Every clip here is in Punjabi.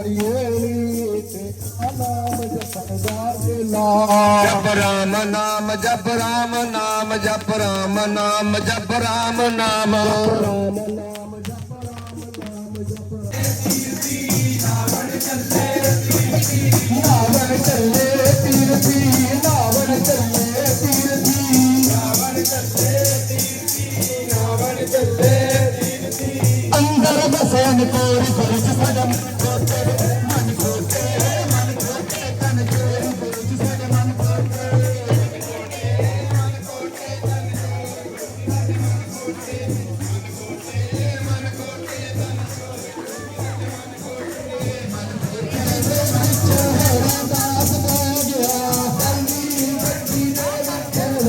जप राम नाम जप राम नाम जप राम नाम जप राम नाम। रावण रावण रावण चले अंदर बसे कोरी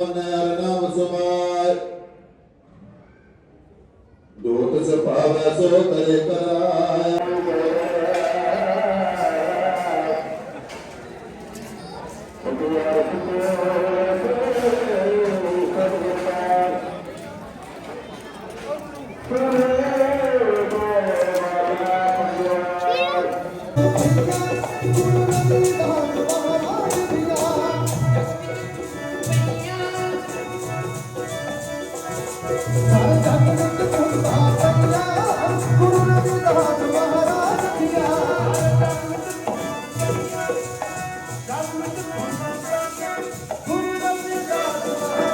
ਨਾਗੀ ਜੈ ਨਾਮ ਸੁਮਾਰ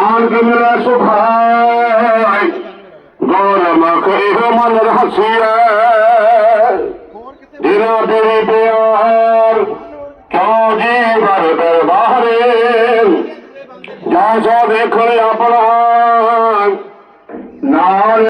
ਤ੍ਰਿਪਤੀਆ ਨਾਨਕ ਮੇਰਾ ਸੁਭਾਈ। ਗੌਰ ਮਖ, ਇਹ ਮਨ ਰਹਸੀਆ ਜਿਨਾ ਤੇ ਪਿਆਰ ਜੀ ਵਰ ਦਰਬਾਰੇ? ਜਾਂ ਸੋ ਦੇਖਣ ਆਪਣਾ, ਨਾਲ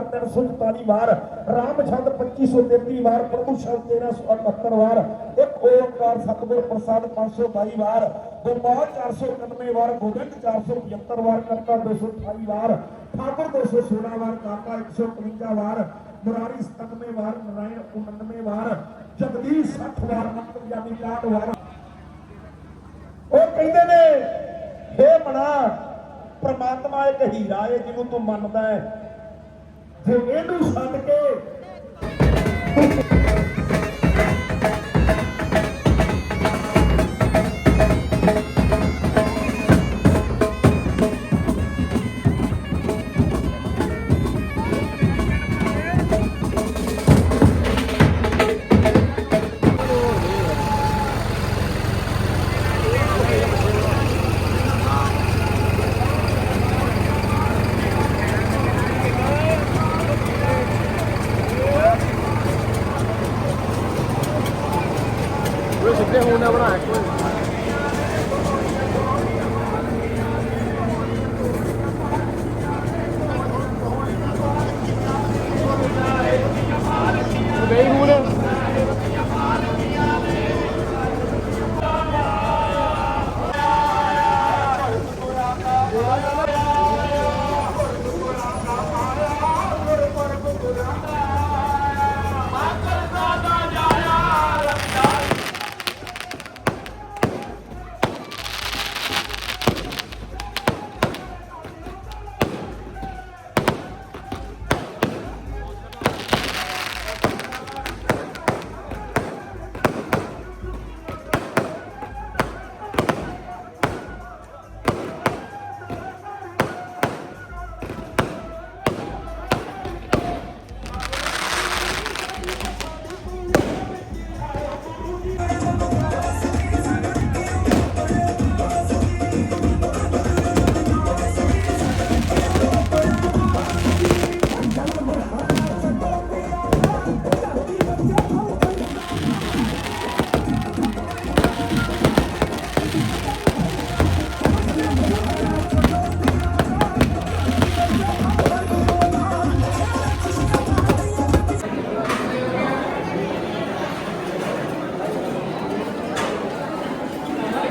344 ਵਾਰ ਰਾਮਚੰਦ 2533 ਵਾਰ, ਪ੍ਰਭੂ ਸ਼ਬਦ 1378 ਵਾਰ, ਇੱਕ ਓੰਕਾਰ ਸਤਿਗੁਰ ਪ੍ਰਸਾਦ 522 ਵਾਰ, ਗੋਪਾਲ 491 ਵਾਰ, ਗੋਬਿੰਦ 475 ਵਾਰ ਕਰਤਾ 228 ਵਾਰ, ਠਾਕੁਰ 216 ਵਾਰ, ਕਾਕਾ 153 ਵਾਰ, ਮੁਰਾਰੀ 97 ਵਾਰ, ਨਰਾਇਣ 99 ਵਾਰ, ਜਗਦੀਸ਼ 60 ਵਾਰ ਅੰਤਰਯਾਮੀ 61 ਵਾਰ। ਉਹ ਕਹਿੰਦੇ ਨੇ, ਹੇ ਮਨਾ ਪ੍ਰਮਾਤਮਾ ਇੱਕ ਹੀਰਾ ਹੈ ਜਿਹਨੂੰ ਤੂੰ ਮੰਨਦਾ ਹੈ ਜੇ ਇਹਨੂੰ ਛੱਡ ਕੇ।